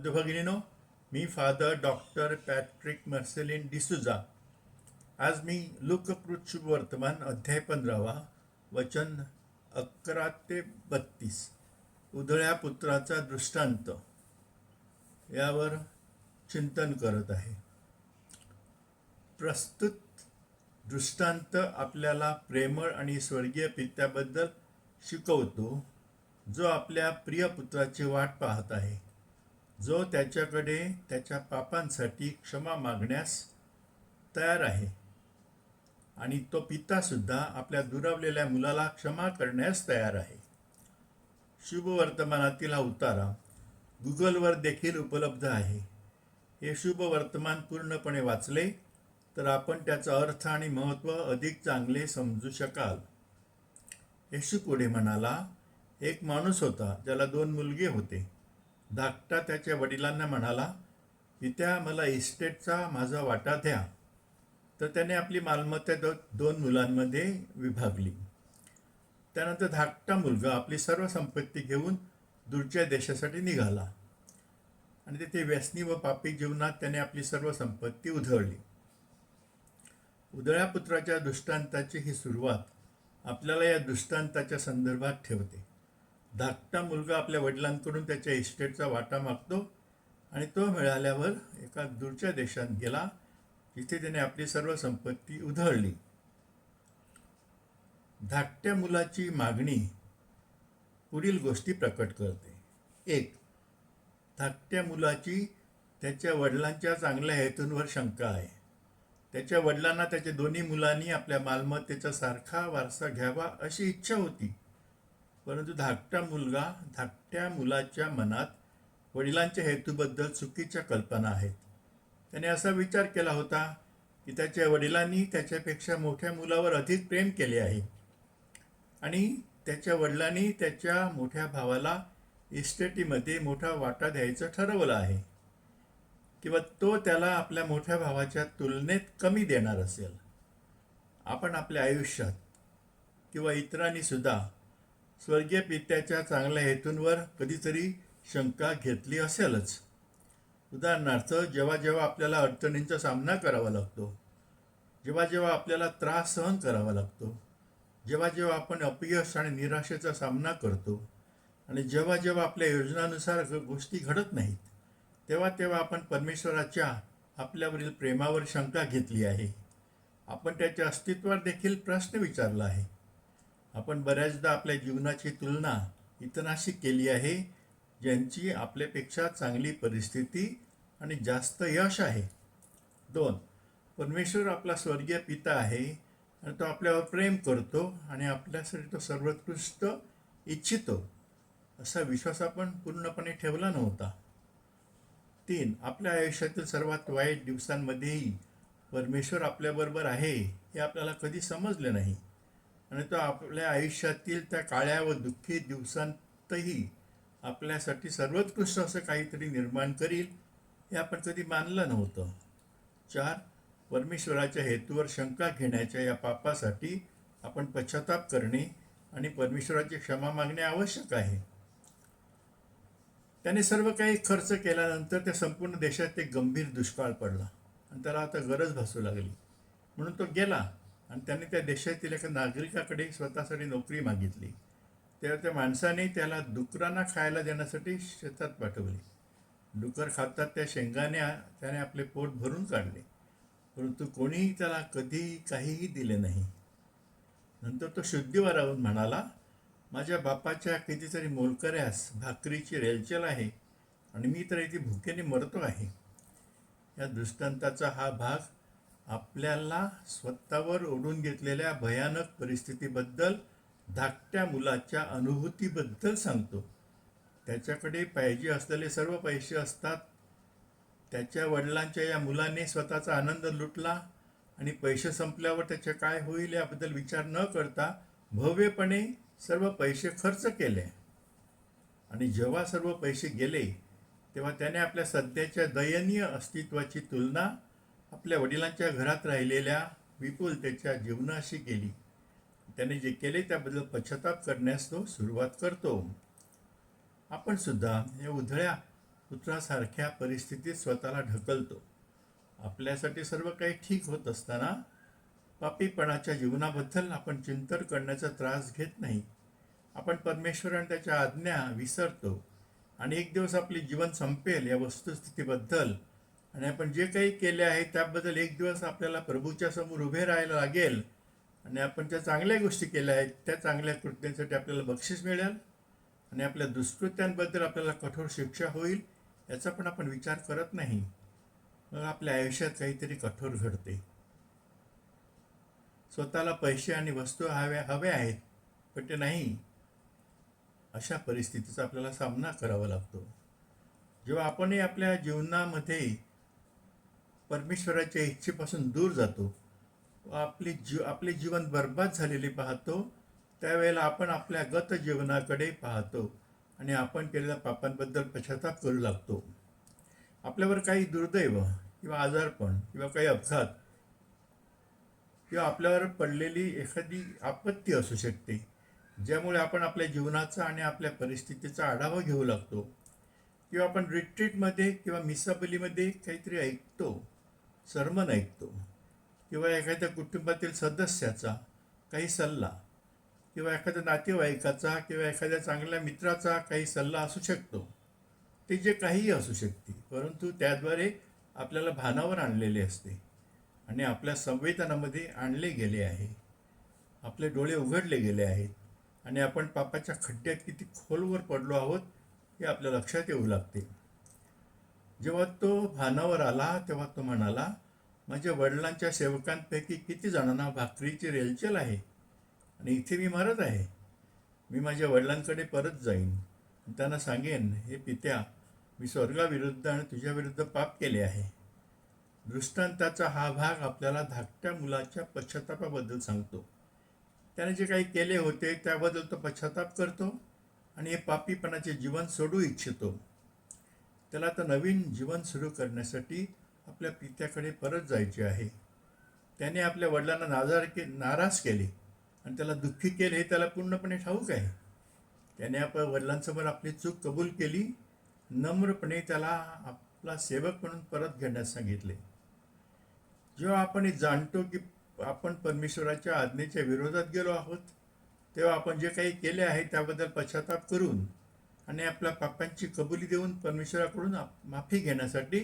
बंधू भगिनीनो मी father doctor Patrick Marcelin D'Souza आज मी लोककृत शुभ वर्तमान अध्याय पंधरावा वचन अकरा ते बत्तीस उधळ्या पुत्राचा दृष्टांत यावर चिंतन करत आहे. प्रस्तुत दृष्टांत आपल्याला प्रेमळ आणि स्वर्गीय पित्याबद्दल शिकवतो जो आपल्या प्रिय पुत्राची वाट पाहत आहे. जो त्याच्याकडे त्याच्या पापांसाठी क्षमा मागण्यास तयार आहे. आणि तो पितासुद्धा आपल्या दुरावलेल्या मुलाला क्षमा करण्यास तयार आहे. शुभ वर्तमानातील हा उतारा गुगलवर देखील उपलब्ध आहे. हे शुभ वर्तमान पूर्णपणे वाचले तर आपण त्याचा अर्थ आणि महत्त्व अधिक चांगले समजू शकाल. येशू पुढे म्हणाला एक माणूस होता ज्याला दोन मुलगे होते. धाकटा त्याच्या वडिलांना म्हणाला की त्या मला इस्टेटचा माझा वाटा द्या. तर त्याने आपली मालमत्ता दो दोन मुलांमध्ये विभागली. त्यानंतर धाकटा मुलगा आपली सर्व संपत्ती घेऊन दूरच्या देशासाठी निघाला. आणि तिथे व्यसनी व पापी जीवनात त्याने आपली सर्व संपत्ती उधळली. उधळ्या पुत्राच्या दृष्टांताची ही सुरुवात आपल्याला या दृष्टांताच्या संदर्भात ठेवते. धाकटा मुलगा आपल्या वडिलांकडून त्याच्या इस्टेटचा वाटा मागतो आणि तो मिळाल्यावर एका दूरच्या देशात गेला. जिथे त्याने आपली सर्व संपत्ती उधळली. धाकट्या मुलाची मागणी पुढील गोष्टी प्रकट करते. एक धाकट्या मुलाची त्याच्या वडिलांच्या चांगल्या हेतूंवर शंका आहे. त्याच्या वडिलांना त्याच्या दोन्ही मुलांनी आपल्या मालमत्तेचा सारखा वारसा घ्यावा अशी इच्छा होती. परंतु धाकटा मुलगा धाकट्या मुलाच्या मनात वडिलांच्या हेतूबद्दल चुकीच्या कल्पना आहेत. त्याने असा विचार केला होता की त्याच्या वडिलांनी त्याच्यापेक्षा मोठ्या मुलावर अधिक प्रेम केले आहे. आणि त्याच्या वडिलांनी त्याच्या मोठ्या भावाला इस्टेटीमध्ये मोठा वाटा द्यायचं ठरवलं आहे. किंवा तो त्याला आपल्या मोठ्या भावाच्या तुलनेत कमी देणार असेल. आपण आपल्या आयुष्यात किंवा इतरांनीसुद्धा स्वर्गीय पित्याच्या चांगल्या हेतूंवर कधीतरी शंका घेतली असेलच. उदाहरणार्थ जेव्हा जेव्हा आपल्याला अडचणींचा सामना करावा लागतो जेव्हा जेव्हा आपल्याला त्रास सहन करावा लागतो जेव्हा जेव्हा आपण अपयश आणि निराशेचा सामना करतो आणि जेव्हा जेव्हा आपल्या योजनानुसार गोष्टी घडत नाहीत तेव्हा तेव्हा आपण परमेश्वराच्या आपल्यावरील प्रेमावर शंका घेतली आहे. आपण त्याच्या अस्तित्वावर देखील प्रश्न विचारला आहे. आपण बऱ्याचदा आपल्या जीवनाची तुलना इतरांशी केली आहे ज्यांची आपल्यापेक्षा चांगली परिस्थिती आणि जास्त यश आहे. दोन परमेश्वर आपला स्वर्गीय पिता आहे आणि तो आपल्यावर प्रेम करतो आणि आपल्यासाठी तो सर्वोत्कृष्ट इच्छितो असा विश्वास आपण पूर्णपणे ठेवला नव्हता. तीन आपल्या आयुष्यातील सर्वात वाईट दिवसांमध्येही परमेश्वर आपल्याबरोबर आहे हे आपल्याला कधी समजले नाही. आणि तो आपल्या आयुष्यातील त्या काळ्या व दुःखी दिवसांतही आपल्यासाठी सर्वोत्कृष्ट असं काहीतरी निर्माण करील हे आपण कधी मानलं नव्हतं. चार परमेश्वराच्या हेतूवर शंका घेण्याच्या या पापासाठी आपण पश्चाताप करणे आणि परमेश्वराची क्षमा मागणे आवश्यक आहे. त्याने सर्व काही खर्च केल्यानंतर त्या संपूर्ण देशात एक गंभीर दुष्काळ पडला आणि त्याला आता गरज भासू लागली. म्हणून तो गेला. आणि त्यांनी त्या देशातील एका नागरिकाकडे स्वतःसाठी नोकरी मागितली. तेव्हा त्या माणसाने त्याला डुकरांना खायला देण्यासाठी शेतात पाठवले. डुकर खातात त्या शेंगाने त्याने आपले पोट भरून काढले. परंतु कोणीही त्याला कधी काहीही दिले नाही. नंतर तो शुद्धीवर राहून म्हणाला माझ्या बापाच्या कितीतरी मोलकऱ्यास भाकरीची रेलचेल आहे आणि मी तर इथे भुकेने मरतो आहे. या दृष्टांताचा हा भाग आपल्याला स्वतःवर ओढून घेतलेल्या भयानक परिस्थितीबद्दल धाकट्या मुलाच्या अनुभूतीबद्दल सांगतो. त्याच्याकडे पाहिजे असलेले सर्व पैसे असतात. त्याच्या वडिलांच्या या मुलाने स्वतःचा आनंद लुटला आणि पैसे संपल्यावर त्याचे काय होईल याबद्दल विचार न करता भव्यपणे सर्व पैसे खर्च केले. आणि जेव्हा सर्व पैसे गेले तेव्हा त्याने आपल्या सध्याच्या दयनीय अस्तित्वाची तुलना आपल्या वडिलांच्या घरात राहिलेल्या विपुलतेच्या जीवनाशी केली. त्याने जे केले त्याबद्दल पश्चाताप करण्यास तो सुरुवात करतो. आपण सुद्धा या उधळ्या पुत्रासारख्या परिस्थितीत स्वतःला ढकलतो. आपल्यासाठी सर्व काही ठीक होत असताना पापीपणाच्या जीवनाबद्दल आपण चिंतन करण्याचा त्रास घेत नाही. आपण परमेश्वर आणि त्याच्या आज्ञा विसरतो आणि एक दिवस आपले जीवन संपेल या वस्तुस्थितीबद्दल आणि आपण जे काही केले आहे त्याबद्दल एक दिवस आपल्याला प्रभूच्या समोर उभे राहायला लागेल. आणि आपण ज्या चांगल्या गोष्टी केल्या आहेत त्या चांगल्या कृत्यांसाठी आपल्याला बक्षीस मिळेल. आणि आपल्या दुष्कृत्यांबद्दल आपल्याला कठोर शिक्षा होईल याचा पण आपण विचार करत नाही. मग आपल्या आयुष्यात काहीतरी कठोर घडते. स्वतःला पैसे आणि वस्तू हव्या हव्या आहेत पण ते नाही. अशा परिस्थितीचा आपल्याला सामना करावा लागतो. जेव्हा आपणही आपल्या जीवनामध्ये परमेश्वराच्या इच्छेपासून दूर जातो. व आपली जीव आपले जीवन बर्बाद झालेले पाहतो. त्यावेळेला आपण आपल्या गत जीवनाकडे पाहतो आणि आपण केलेल्या पापांबद्दल पश्चाताप करू लागतो. आपल्यावर काही दुर्दैव किंवा आजारपण किंवा काही अपघात किंवा आपल्यावर पडलेली एखादी आपत्ती असू शकते ज्यामुळे आपण आपल्या जीवनाचा आणि आपल्या परिस्थितीचा आढावा घेऊ लागतो. किंवा आपण रिट्रीटमध्ये किंवा मिसाबलीमध्ये काहीतरी ऐकतो. सरमन ऐकतो किंवा एखाद्या कुटुंबातील सदस्याचा काही सल्ला किंवा एखाद्या नातेवाईकाचा किंवा एखाद्या चांगल्या मित्राचा काही सल्ला असू शकतो. ते जे काहीही असू शकते परंतु त्याद्वारे आपल्याला भानावर आणलेले असते आणि आपल्या संवेदनामध्ये आणले गेले आहे. आपले डोळे उघडले गेले आहेत आणि आपण पापाच्या खड्ड्यात किती खोलवर पडलो आहोत हे आपल्या लक्षात येऊ लागते. जेव्हा तो भानावर आला तेव्हा तो म्हणाला माझ्या वडिलांच्या सेवकांपैकी किती जणांना भाकरीची रेलचेल आहे आणि इथे मी मरत आहे. मी माझ्या वडिलांकडे परत जाईन. त्यांना सांगेन हे पित्या मी स्वर्गाविरुद्ध आणि तुझ्याविरुद्ध पाप केले आहे. दृष्टांताचा हा भाग आपल्याला धाकट्या मुलाच्या पश्चातापाबद्दल सांगतो. त्याने जे काही केले होते त्याबद्दल तो पश्चाताप करतो आणि हे पापीपणाचे जीवन सोडू इच्छितो. त्याला आता नवीन जीवन सुरू करण्यासाठी आपल्या पित्याकडे परत जायचे आहे. त्याने आपल्या वडिलांना नाजार के नाराज केले आणि त्याला दुःखी केले हे त्याला पूर्णपणे ठाऊक आहे. त्याने आपल्या वडिलांसमोर आपली चूक कबूल केली नम्रपणे त्याला आपला सेवक म्हणून परत घेण्यास सांगितले. जेव्हा आपण हे जाणतो की आपण परमेश्वराच्या आज्ञेच्या विरोधात गेलो आहोत तेव्हा आपण जे काही केले आहे त्याबद्दल पश्चाताप करून आणि आपल्या पापांची कबुली देऊन परमेश्वराकडून माफी घेण्यासाठी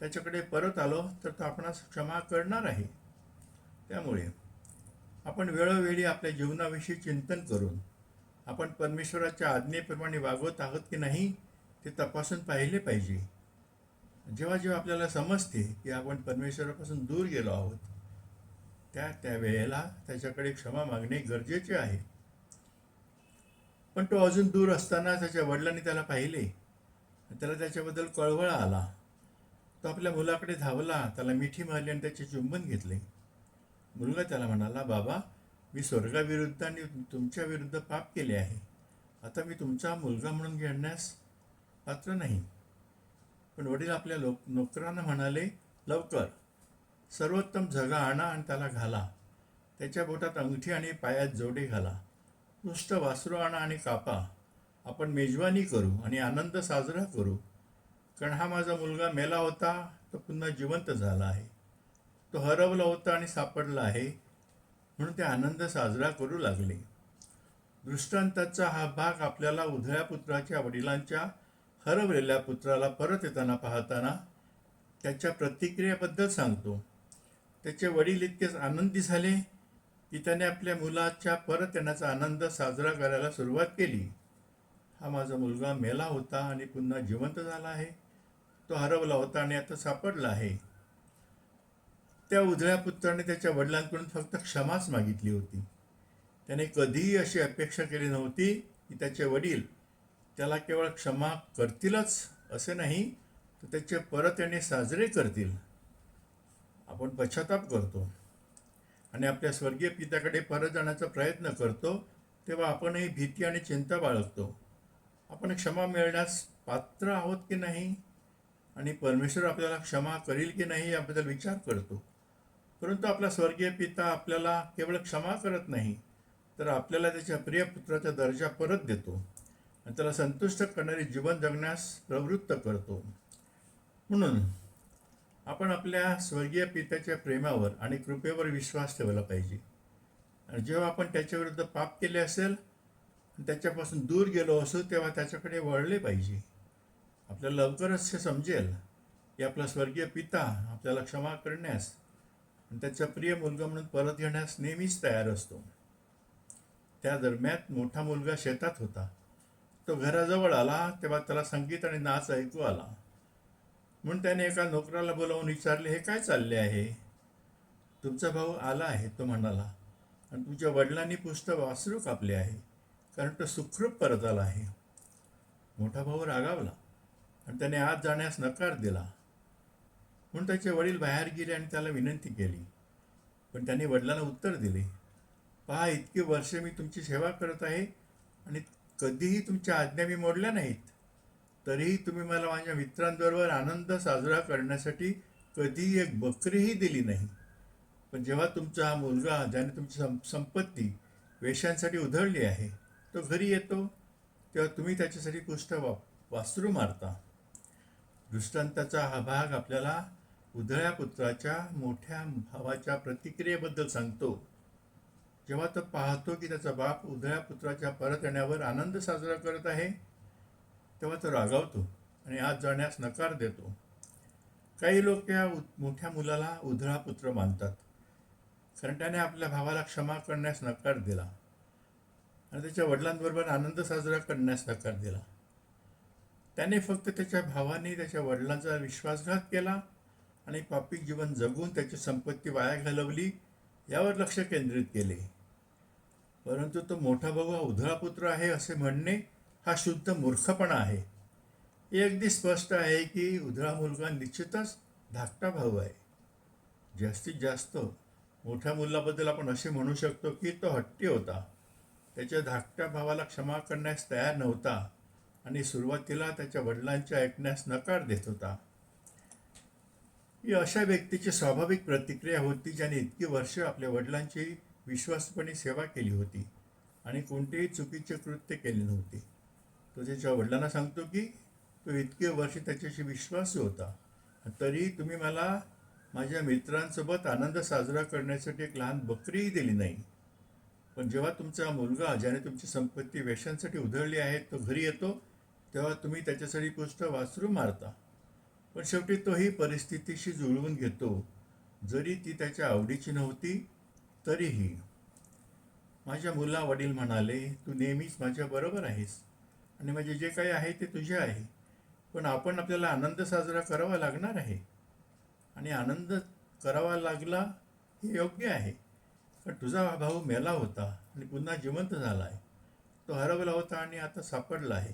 त्याच्याकडे परत आलो तर तो आपणास क्षमा करणार आहे. त्यामुळे आपण वेळोवेळी आपल्या जीवनाविषयी चिंतन करून आपण परमेश्वराच्या आज्ञेप्रमाणे वागवत आहोत की नाही ते तपासून पाहिले पाहिजे. जेव्हा जेव्हा आपल्याला समजते की आपण परमेश्वरापासून दूर गेलो आहोत त्या त्यावेळेला त्याच्याकडे क्षमा मागणे गरजेचे आहे. पण तो अजून दूर असताना त्याच्या वडिलांनी त्याला पाहिले. त्याला त्याच्याबद्दल कळवळा आला. तो आपल्या मुलाकडे धावला त्याला मिठी मारली आणि त्याचे चुंबन घेतले. मुलगा त्याला म्हणाला बाबा मी स्वर्गाविरुद्ध आणि तुमच्या विरुद्ध पाप केले आहे. आता मी तुमचा मुलगा म्हणून घेण्यास पात्र नाही. पण वडील आपल्या लोक नोकरांना म्हणाले लवकर. सर्वोत्तम झगा आणा आणि त्याला घाला. त्याच्या बोटात अंगठी आणि पायात जोडे घाला. नुसतं वासरू आणा आणि कापा. आपण मेजवानी करू आणि आनंद साजरा करू. कारण हा माझा मुलगा मेला होता तो पुन्हा जिवंत झाला आहे. तो हरवला होता आणि सापडला आहे म्हणून ते आनंद साजरा करू लागले. दृष्टांताचा हा भाग आपल्याला उधळ्या पुत्राच्या वडिलांच्या हरवलेल्या पुत्राला परत येताना पाहताना त्याच्या प्रतिक्रियेबद्दल सांगतो. त्याचे वडील इतकेच आनंदी झाले की त्याने आपल्या मुलाच्या परत येण्याचा आनंद साजरा करायला सुरुवात केली. हा माझा मुलगा मेला होता आणि पुन्हा जिवंत झाला आहे. तो हरवला होता आणि आता सापडला आहे. त्या उधळ्या पुत्राने त्याच्या वडिलांकडून फक्त क्षमाच मागितली होती. त्याने कधीही अशी अपेक्षा केली नव्हती की त्याचे वडील त्याला केवळ क्षमा करतीलच असे नाही तर त्याचे परत येणे साजरे करतील. आपण पश्चाताप करतो. आणि आपल्या स्वर्गीय पित्याकडे परत जाण्याचा प्रयत्न करतो तेव्हा आपणही भीती आणि चिंता बाळगतो. आपण क्षमा मिळण्यास पात्र आहोत की नाही? आणि परमेश्वर आपल्याला क्षमा करील की नाही याबद्दल विचार करतो. परंतु आपला स्वर्गीय पिता आपल्याला केवळ क्षमा करत नाही तर आपल्याला त्याच्या प्रिय पुत्राचा दर्जा परत देतो आणि त्याला संतुष्ट करणारे जीवन जगण्यास प्रवृत्त करतो. म्हणून आपण आपल्या स्वर्गीय पित्याच्या प्रेमावर आणि कृपेवर विश्वास ठेवला पाहिजे. आणि जेव्हा आपण त्याच्याविरुद्ध पाप केले असेल आणि त्याच्यापासून दूर गेलो असू तेव्हा त्याच्याकडे वळले पाहिजे. आपल्याला लवकरच हे समजेल की आपला स्वर्गीय पिता आपल्याला क्षमा करण्यास आणि त्याचा प्रिय मुलगा म्हणून परत घेण्यास नेहमीच तयार असतो. त्या दरम्यान मोठा मुलगा शेतात होता. तो घराजवळ आला तेव्हा त्याला संगीत आणि नाच ऐकू आला. म्हणून त्याने एका नोकराला बोलावून विचारले हे काय चालले आहे? तुमचा भाऊ आला आहे तो म्हणाला. आणि तुमच्या वडिलांनी पुस्तक वासरू कापले आहे कारण तो सुखरूप परत आला आहे. मोठा भाऊ रागावला आणि त्याने आत जाण्यास नकार दिला. म्हणून त्याचे वडील बाहेर गेले आणि त्याला विनंती केली. पण त्याने वडिलांना उत्तर दिले पहा इतकी वर्षे मी तुमची सेवा करत आहे आणि कधीही तुमच्या आज्ञा मी मोडल्या नाहीत. तरीही तुम्ही मला माझ्या मित्रांबरोबर आनंद साजरा करण्यासाठी कधीही एक बकरीही दिली नाही. पण जेव्हा तुमचा हा मुलगा ज्याने तुमची सं संपत्ती वेशांसाठी उधळली आहे तो घरी येतो तेव्हा तुम्ही त्याच्यासाठी कुष्ठ वा वासरू मारता. दृष्टांताचा हा भाग आपल्याला उधळ्या पुत्राच्या मोठ्या भावाच्या प्रतिक्रियेबद्दल सांगतो. जेव्हा तो पाहतो की त्याचा बाप उधळ्या पुत्राच्या परत येण्यावर आनंद साजरा करत आहे तेव्हा तो रागावतो आणि आत जाण्यास नकार देतो. काही लोक या मोठ्या मुलाला उधळा पुत्र मानतात. कारण त्याने आपल्या भावाला क्षमा करण्यास नकार दिला. आणि त्याच्या वडिलांबरोबर आनंद साजरा करण्यास नकार दिला. त्याने फक्त त्याच्या भावाने त्याच्या वडिलांचा विश्वासघात केला आणि पापी जीवन जगून त्याची संपत्ती वाया घालवली यावर लक्ष केंद्रित केले. परंतु तो मोठा भाऊ हा उधळा पुत्र आहे असे म्हणणे हा शुद्ध मूर्खपणा आहे. हे अगदी स्पष्ट आहे की उधळा मुलगा निश्चितच धाकटा भाऊ आहे. जास्तीत जास्त मोठ्या मुलाबद्दल आपण असे म्हणू शकतो की तो हट्टी होता. त्याच्या धाकट्या भावाला क्षमा करण्यास तयार नव्हता आणि सुरुवातीला त्याच्या वडिलांच्या ऐकण्यास नकार देत होता. ही अशा व्यक्तीची स्वाभाविक प्रतिक्रिया होती ज्याने इतकी वर्ष आपल्या वडिलांची विश्वासपणे सेवा केली होती आणि कोणतेही चुकीचे कृत्य केले नव्हते. तो त्याच्या वडिलांना सांगतो की तो इतके वर्ष त्याच्याशी विश्वासू होता. तरी तुम्ही मला माझ्या मित्रांसोबत आनंद साजरा करण्यासाठी एक लहान बकरीही दिली नाही. पण जेव्हा तुमचा मुलगा ज्याने तुमची संपत्ती वेशांसाठी उधळली आहे तो घरी येतो तेव्हा तुम्ही त्याच्यासाठी पुष्ट वासरू मारता. पण शेवटी तोही परिस्थितीशी जुळवून घेतो. जरी ती त्याच्या आवडीची नव्हती तरीही. माझ्या मुला वडील म्हणाले तू नेहमीच माझ्या बरोबर आहेस. आणि म्हणजे जे काही आहे ते तुझे आहे. पण आपण आपल्याला आनंद साजरा करावा लागणार आहे. आणि आनंद करावा लागला हे योग्य आहे. पण तुझा हा भाऊ मेला होता आणि पुन्हा जिवंत झाला आहे. तो हरवला होता आणि आता सापडला आहे.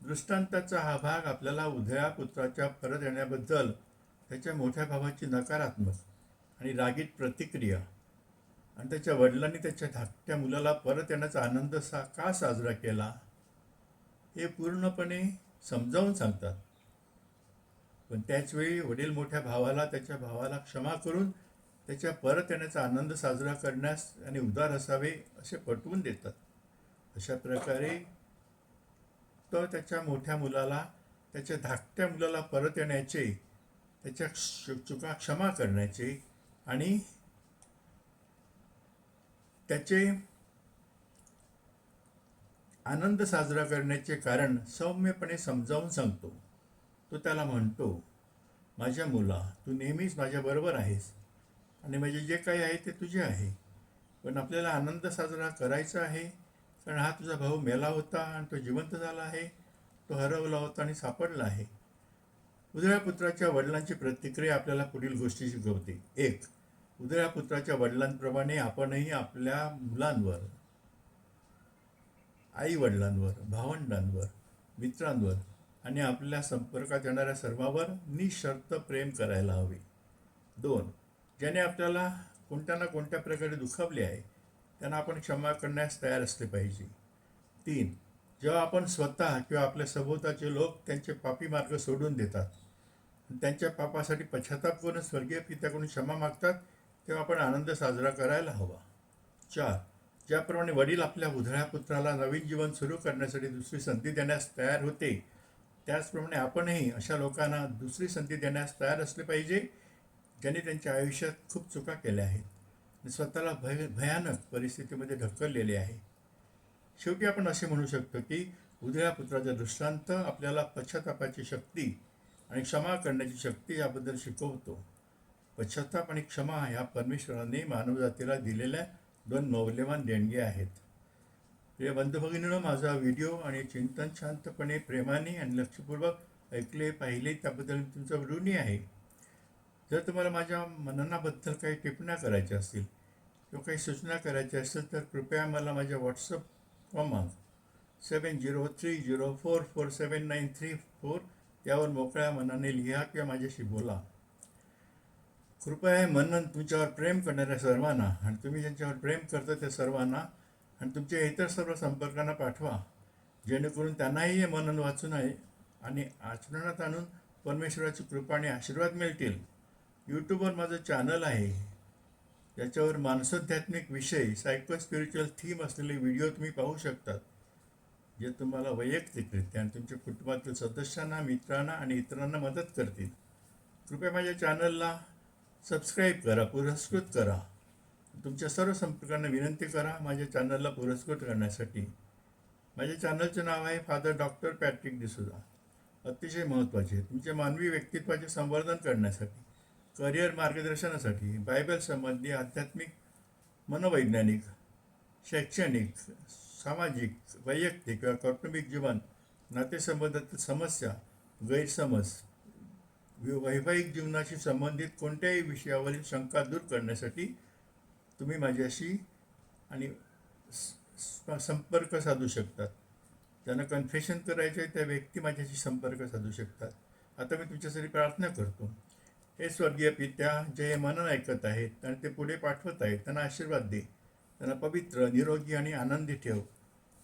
दृष्टांताचा हा भाग आपल्याला उधळ्या पुत्राच्या परत येण्याबद्दल त्याच्या मोठ्या भावाची नकारात्मक आणि रागीट प्रतिक्रिया आणि त्याच्या वडिलांनी त्याच्या धाकट्या मुलाला परत येण्याचा आनंद सा का साजरा केला? हे पूर्णपणे समजावून सांगतात. पण त्याचवेळी वडील मोठ्या भावाला त्याच्या भावाला क्षमा करून त्याच्या परत येण्याचा आनंद साजरा करण्यास आणि उदार असावे असे पटवून देतात. अशा प्रकारे तो त्याच्या मोठ्या मुलाला त्याच्या धाकट्या मुलाला परत येण्याचे त्याच्या चुका क्षमा करण्याचे आणि त्याचे आनंद साजरा करण्याचे कारण सौम्यपणे समजावून सांगतो. तो त्याला म्हणतो माझ्या मुला तू नेहमीच माझ्याबरोबर आहेस आणि माझे जे काही आहे ते तुझे आहे. पण आपल्याला आनंद साजरा करायचा आहे. कारण हा तुझा भाऊ मेला होता आणि तो जिवंत झाला आहे. तो हरवला होता आणि सापडला आहे. उदळ्या पुत्राच्या वडिलांची प्रतिक्रिया आपल्याला पुढील गोष्टी शिकवते. एक उदळ्या पुत्राच्या वडिलांप्रमाणे आपणही आपल्या मुलांवर आईवडिलांवर भावंडांवर मित्रांवर आणि आपल्या संपर्कात येणाऱ्या सर्वांवर निशर्त प्रेम करायला हवे. दोन ज्याने आपल्याला कोणत्या ना कोणत्या प्रकारे दुखावले आहे त्यांना आपण क्षमा करण्यास तयार असले पाहिजे. तीन जेव्हा आपण स्वतः किंवा आपल्या सभोवताचे लोक त्यांचे पापी मार्ग सोडून देतात त्यांच्या पापासाठी पश्चाताप करून स्वर्गीय पित्याकडून क्षमा मागतात तेव्हा आपण आनंद साजरा करायला हवा. चार ज्याप्रमाणे वडील आपल्या उधळ्या पुत्राला नवीन जीवन सुरू करण्यासाठी दुसरी संधी देण्यास तयार होते त्याचप्रमाणे आपणही अशा लोकांना दुसरी संधी देण्यास तयार असले पाहिजे ज्यांनी त्यांच्या आयुष्यात खूप चुका केल्या आहेत. स्वतःला भय भयानक परिस्थितीमध्ये ढकललेले आहे. शेवटी आपण असे म्हणू शकतो की उधळ्या पुत्राचा दृष्टांत आपल्याला पश्चातापाची शक्ती आणि क्षमा करण्याची शक्ती याबद्दल शिकवतो. पश्चाताप आणि क्षमा ह्या परमेश्वराने मानवजातीला दिलेल्या दोन मौल्यवान देणगी आहेत. प्रिय बंधुभगिनीनं माझा व्हिडिओ आणि चिंतन शांतपणे प्रेमाने आणि लक्षपूर्वक ऐकले पाहिले त्याबद्दल मी तुमचा ऋणी आहे. जर तुम्हाला माझ्या मननाबद्दल काही टिप्पण्या करायच्या असतील किंवा काही सूचना करायच्या असतील तर कृपया मला माझ्या व्हॉट्सअप क्रमांक seven zero three zero four four seven nine three four यावर मोकळ्या मनाने लिहा किंवा माझ्याशी बोला. कृपया हे मनन तुमच्यावर प्रेम करणाऱ्या सर्वांना आणि तुम्ही ज्यांच्यावर प्रेम करता त्या सर्वांना आणि तुमच्या इतर सर्व संपर्कांना पाठवा. जेणेकरून त्यांनाही हे मनन वाचून आहे आणि आचरणात आणून परमेश्वराची कृपा आणि आशीर्वाद मिळतील. यूट्यूबवर माझं चॅनल आहे. ज्याच्यावर मानसोध्यात्मिक विषय सायको स्पिरिच्युअल थीम असलेले व्हिडिओ तुम्ही पाहू शकतात. जे तुम्हाला वैयक्तिकरित्या आणि तुमच्या कुटुंबातील सदस्यांना मित्रांना आणि इतरांना मदत करतील. कृपया माझ्या चॅनलला सबस्क्राईब करा पुरस्कृत करा. तुमच्या सर्व संपर्कांना विनंती करा माझ्या चॅनलला पुरस्कृत करण्यासाठी. माझ्या चॅनलचे नाव आहे फादर डॉक्टर पॅट्रिक डिसुजा अतिशय महत्त्वाचे तुमचे मानवी व्यक्तित्वाचे संवर्धन करण्यासाठी करिअर मार्गदर्शनासाठी बायबल संबंधी आध्यात्मिक मनोवैज्ञानिक शैक्षणिक सामाजिक वैयक्तिक किंवा कौटुंबिक जीवन नातेसंबंधातील समस्या गैरसमज वैवाहिक जीवनाशी संबंधित कोणत्याही विषयावरील शंका दूर करण्यासाठी तुम्ही माझ्याशी आणि संपर्क साधू शकतात. ज्यांना कन्फेशन करायचे आहे त्या व्यक्ती माझ्याशी संपर्क साधू शकतात. आता मी तुमच्यासाठी प्रार्थना करतो. हे स्वर्गीय पित्या जे हे मनन ऐकत आहेत आणि ते पुढे पाठवत आहेत त्यांना आशीर्वाद दे. त्यांना पवित्र निरोगी आणि आनंदी ठेव.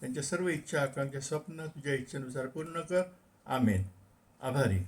त्यांच्या सर्व इच्छा आकांक्षा स्वप्न तुझ्या इच्छेनुसार पूर्ण कर. आमेन. आभारी.